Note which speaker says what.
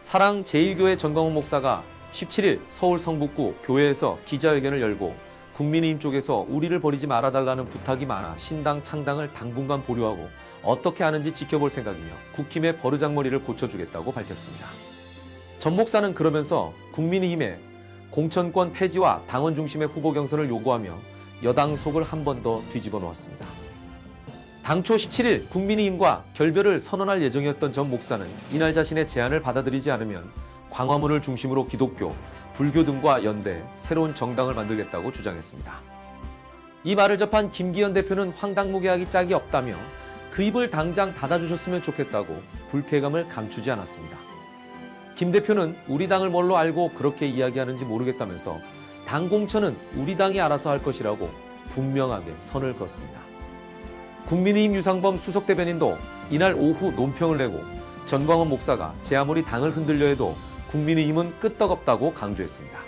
Speaker 1: 사랑 제1교회 전광훈 목사가 17일 서울 성북구 교회에서 기자회견을 열고 국민의힘 쪽에서 우리를 버리지 말아달라는 부탁이 많아 신당 창당을 당분간 보류하고 어떻게 하는지 지켜볼 생각이며 국힘의 버르장머리를 고쳐주겠다고 밝혔습니다. 전 목사는 그러면서 국민의힘에 공천권 폐지와 당원 중심의 후보 경선을 요구하며 여당 속을 한 번 더 뒤집어 놓았습니다. 당초 17일 국민의힘과 결별을 선언할 예정이었던 전 목사는 이날 자신의 제안을 받아들이지 않으면 광화문을 중심으로 기독교, 불교 등과 연대 새로운 정당을 만들겠다고 주장했습니다. 이 말을 접한 김기현 대표는 황당무계하기 짝이 없다며 그 입을 당장 닫아주셨으면 좋겠다고 불쾌감을 감추지 않았습니다. 김 대표는 우리 당을 뭘로 알고 그렇게 이야기하는지 모르겠다면서 당 공천은 우리 당이 알아서 할 것이라고 분명하게 선을 그었습니다. 국민의힘 유상범 수석 대변인도 이날 오후 논평을 내고 전광훈 목사가 제 아무리 당을 흔들려 해도 국민의힘은 끄떡없다고 강조했습니다.